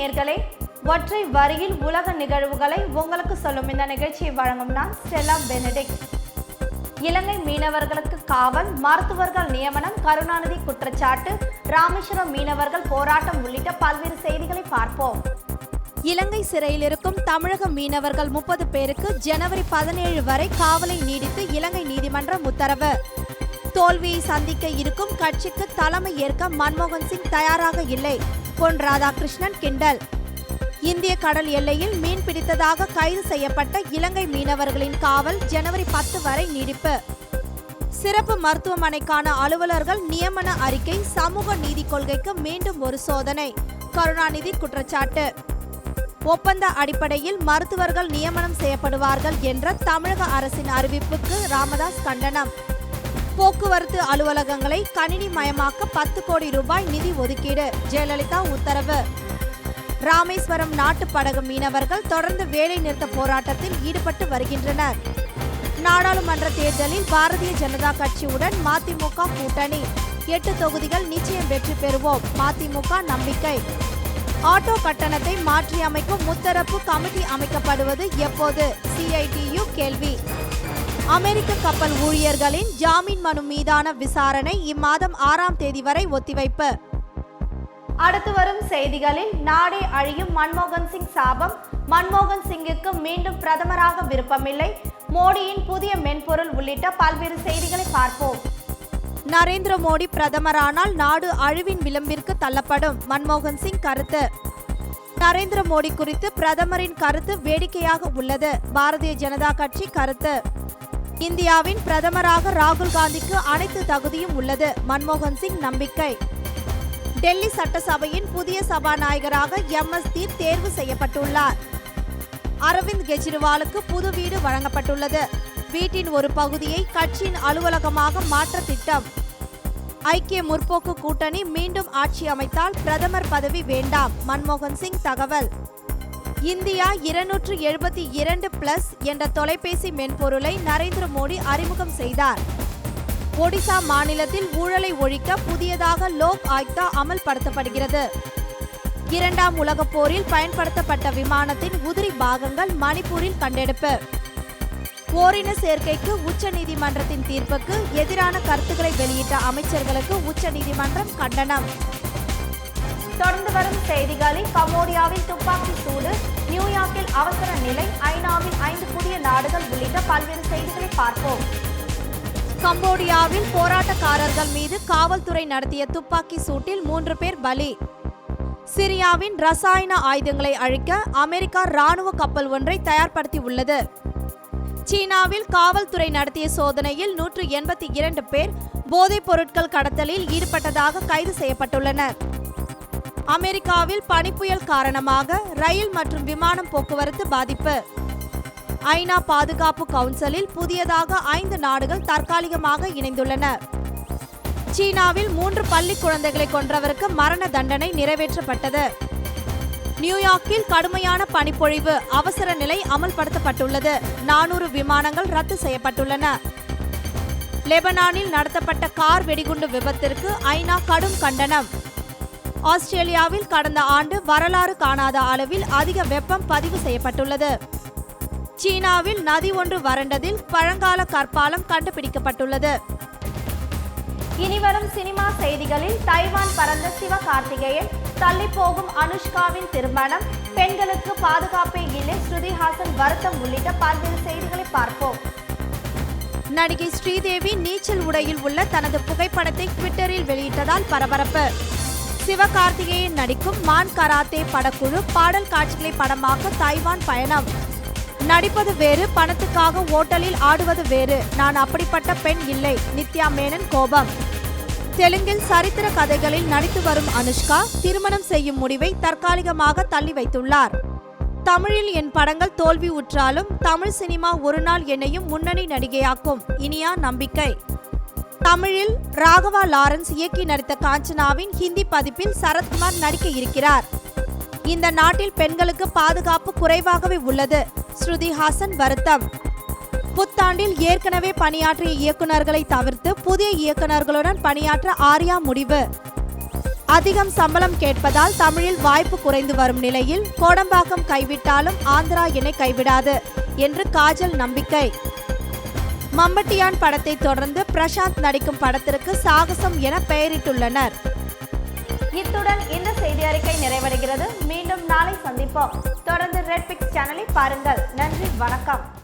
நேயர்களே ஒற்றை வரியில் உலக நிகழ்வுகளை உங்களுக்கு சொல்லும் இந்த நிகழ்ச்சியை வழங்கும் நான் ஸ்டெல்லா பெனடிக் இலங்கை மீனவர்களுக்கு காவல் மருத்துவர்கள் நியமனம் கருணாநிதி குற்றச்சாட்டு ராமேஸ்வரம் மீனவர்கள் போராட்டம் உள்ளிட்ட பல்வேறு செய்திகளை பார்ப்போம். இலங்கை சிறையில் இருக்கும் தமிழக மீனவர்கள் முப்பது பேருக்கு ஜனவரி பதினேழு வரை காவலை நீடித்து இலங்கை நீதிமன்றம் உத்தரவு. தோல்வியை சந்திக்க இருக்கும் கட்சிக்கு தலைமை ஏற்க மன்மோகன் சிங் தயாராக இல்லை. பொன் ராதாகிருஷ்ணன் கிண்டல். இந்திய கடல் எல்லையில் மீன் பிடித்ததாக கைது செய்யப்பட்ட இலங்கை மீனவர்களின் காவல் ஜனவரி பத்து வரை நீடிப்பு. சிறப்பு மருத்துவமனைக்கான அலுவலர்கள் நியமன அறிக்கை சமூக நீதி கொள்கைக்கு மீண்டும் ஒரு சோதனை கருணாநிதி குற்றச்சாட்டு. ஒப்பந்த அடிப்படையில் மருத்துவர்கள் நியமனம் செய்யப்படுவார்கள் என்ற தமிழக அரசின் அறிவிப்புக்கு ராமதாஸ் கண்டனம். போக்குவரத்து அலுவலகங்களை கணினி மயமாக்க பத்து கோடி ரூபாய் நிதி ஒதுக்கீடு. ஜெயலலிதா உத்தரவு. ராமேஸ்வரம் நாட்டு படகு மீனவர்கள் தொடர்ந்து வேலை நிறுத்த போராட்டத்தில் ஈடுபட்டு வருகின்றனர். நாடாளுமன்ற தேர்தலில் பாரதிய ஜனதா கட்சியுடன் மதிமுக கூட்டணி. எட்டு தொகுதிகள் நிச்சயம் வெற்றி பெறுவோம். மதிமுக நம்பிக்கை. ஆட்டோ கட்டணத்தை மாற்றியமைக்கும் முத்தரப்பு கமிட்டி அமைக்கப்படுவது எப்போது? சிஐடியு கேள்வி. அமெரிக்க கப்பல் ஊழியர்களின் ஜாமீன் மனு மீதான விசாரணை இம்மாதம் ஆறாம் தேதி வரை ஒத்திவைப்பு. அடுத்து வரும் செய்திகளில் நாடே அழியும் மன்மோகன் சிங் சாபம். மன்மோகன் சிங்குக்கு மீண்டும் பிரதமராக விருப்பமில்லை. மோடியின் புதிய மென்பொருள் உள்ளிட்ட பல்வேறு செய்திகளை பார்ப்போம். நரேந்திர மோடி பிரதமரானால் நாடு அழிவின் விளிம்பிற்கு தள்ளப்படும் மன்மோகன் சிங் கருத்து. நரேந்திர மோடி குறித்து பிரதமரின் கருத்து வேடிக்கையாக உள்ளது. பாரதிய ஜனதா கட்சி கருத்து. இந்தியாவின் பிரதமராக ராகுல் காந்திக்கு அனைத்து தகுதியும் உள்ளது. மன்மோகன் சிங் நம்பிக்கை. டெல்லி சட்டசபையின் புதிய சபாநாயகராக எம். எஸ். தீப் தேர்வு செய்யப்பட்டுள்ளார். அரவிந்த் கெஜ்ரிவாலுக்கு புது வீடு வழங்கப்பட்டுள்ளது. வீட்டின் ஒரு பகுதியை கட்சியின் அலுவலகமாக மாற்ற திட்டம். ஐக்கிய முற்போக்கு கூட்டணி மீண்டும் ஆட்சி அமைத்தால் பிரதமர் பதவி வேண்டாம். மன்மோகன் சிங் தகவல். இந்தியா இருநூற்று எழுபத்தி இரண்டு பிளஸ் என்ற தொலைபேசி மென்பொருளை நரேந்திர மோடி அறிமுகம் செய்தார். ஒடிசா மாநிலத்தில் ஊழலை ஒழிக்க புதியதாக லோக் ஆயுக்தா அமல்படுத்தப்படுகிறது. இரண்டாம் உலகப் போரில் பயன்படுத்தப்பட்ட விமானத்தின் உதிரி பாகங்கள் மணிப்பூரில் கண்டெடுப்பு. ஓரின சேர்க்கைக்கு உச்சநீதிமன்றத்தின் தீர்ப்புக்கு எதிரான கருத்துக்களை வெளியிட்ட அமைச்சர்களுக்கு உச்சநீதிமன்றம் கண்டனம். தொடர்ந்து வரும் செய்திகளில் கம்போடியாவில் துப்பாக்கி சூடு நியூயார்க்கில் அவசர நிலை ஐநாவில் ஐந்து புதிய நாடுகள் உள்ளிட்ட பல்வேறு செய்திகளை பார்ப்போம். கம்போடியாவில் போராட்டக்காரர்கள் மீது காவல்துறை நடத்திய துப்பாக்கி சூட்டில் மூன்று பேர் பலி. சிரியாவின் ரசாயன ஆயுதங்களை அழிக்க அமெரிக்கா ராணுவ கப்பல் ஒன்றை தயார்படுத்தி உள்ளது சீனாவில் காவல்துறை நடத்திய சோதனையில் நூற்று எண்பத்தி இரண்டு பேர் போதைப் பொருட்கள் கடத்தலில் ஈடுபட்டதாக கைது செய்யப்பட்டுள்ளனர். அமெரிக்காவில் பனிப்புயல் காரணமாக ரயில் மற்றும் விமானம் போக்குவரத்து பாதிப்பு. ஐநா பாதுகாப்பு கவுன்சிலில் புதியதாக ஐந்து நாடுகள் தற்காலிகமாக இணைந்துள்ளன. சீனாவில் மூன்று பள்ளி குழந்தைகளை கொன்றவருக்கு மரண தண்டனை நிறைவேற்றப்பட்டது. நியூயார்க்கில் கடுமையான பனிப்பொழிவு அவசர நிலை அமல்படுத்தப்பட்டுள்ளது. நானூறு விமானங்கள் ரத்து செய்யப்பட்டுள்ளன. லெபனானில் நடத்தப்பட்ட கார் வெடிகுண்டு விபத்திற்கு ஐநா கடும் கண்டனம். ஆஸ்திரேலியாவில் கடந்த ஆண்டு வரலாறு காணாத அளவில் அதிக வெப்பம் பதிவு செய்யப்பட்டுள்ளது. சீனாவில் நதி ஒன்று வறண்டதில் பழங்கால கற்பாலம் கண்டுபிடிக்கப்பட்டுள்ளது. இனிவரும் சினிமா செய்திகளில் தைவான் பறந்த சிவகார்த்திகேயன் தள்ளி போகும் அனுஷ்காவின் திருமணம் பெண்களுக்கு பாதுகாப்பே இல்லை ஸ்ருதிஹாசன் வருத்தம் உள்ளிட்ட பல்வேறு செய்திகளை பார்ப்போம். நடிகை ஸ்ரீதேவி நீச்சல் உடையில் உள்ள தனது புகைப்படத்தை ட்விட்டரில் வெளியிட்டதால் பரபரப்பு. சிவகார்த்திகேயன் நடிக்கும் மான் கராத்தே படக்குழு பாடல் காட்சிகளை படமாக்க தைவான் பயணம். நடிப்பது வேறு பணத்துக்காக ஓட்டலில் ஆடுவது வேறு. நான் அப்படிப்பட்ட பெண் இல்லை. நித்யா மேனன் கோபம். தெலுங்கில் சரித்திர கதைகளில் நடித்து வரும் அனுஷ்கா திருமணம் செய்யும் முடிவை தற்காலிகமாக தள்ளி வைத்துள்ளார். தமிழில் என் படங்கள் தோல்வி உற்றாலும் தமிழ் சினிமா ஒரு நாள் என்னையும் முன்னணி நடிகையாக்கும். இனியா நம்பிக்கை. தமிழில் ராகவா லாரன்ஸ் இயக்கி நடித்த காஞ்சனாவின் ஹிந்தி பதிப்பில் சரத்குமார் நடிக்க இருக்கிறார். இந்த நாட்டில் பெண்களுக்கு பாதுகாப்பு குறைவாகவே உள்ளது. ஸ்ருதி ஹாசன் வருத்தம். புத்தாண்டில் ஏற்கனவே பணியாற்றிய இயக்குநர்களை தவிர்த்து புதிய இயக்குநர்களுடன் பணியாற்ற ஆர்யா முடிவு. அதிகம் சம்பளம் கேட்பதால் தமிழில் வாய்ப்பு குறைந்து வரும் நிலையில் கோடம்பாக்கம் கைவிட்டாலும் ஆந்திரா என்னை கைவிடாது என்று காஜல் நம்பிக்கை. மம்பட்டியான் படத்தை தொடர்ந்து பிரசாந்த் நடிக்கும் படத்திற்கு சாகசம் என பெயரிட்டுள்ளனர். இத்துடன் இந்த செய்தி அறிக்கை நிறைவடைகிறது. மீண்டும் நாளை சந்திப்போம். தொடர்ந்து ரெட் பிக்ஸ் சேனலை பாருங்கள். நன்றி. வணக்கம்.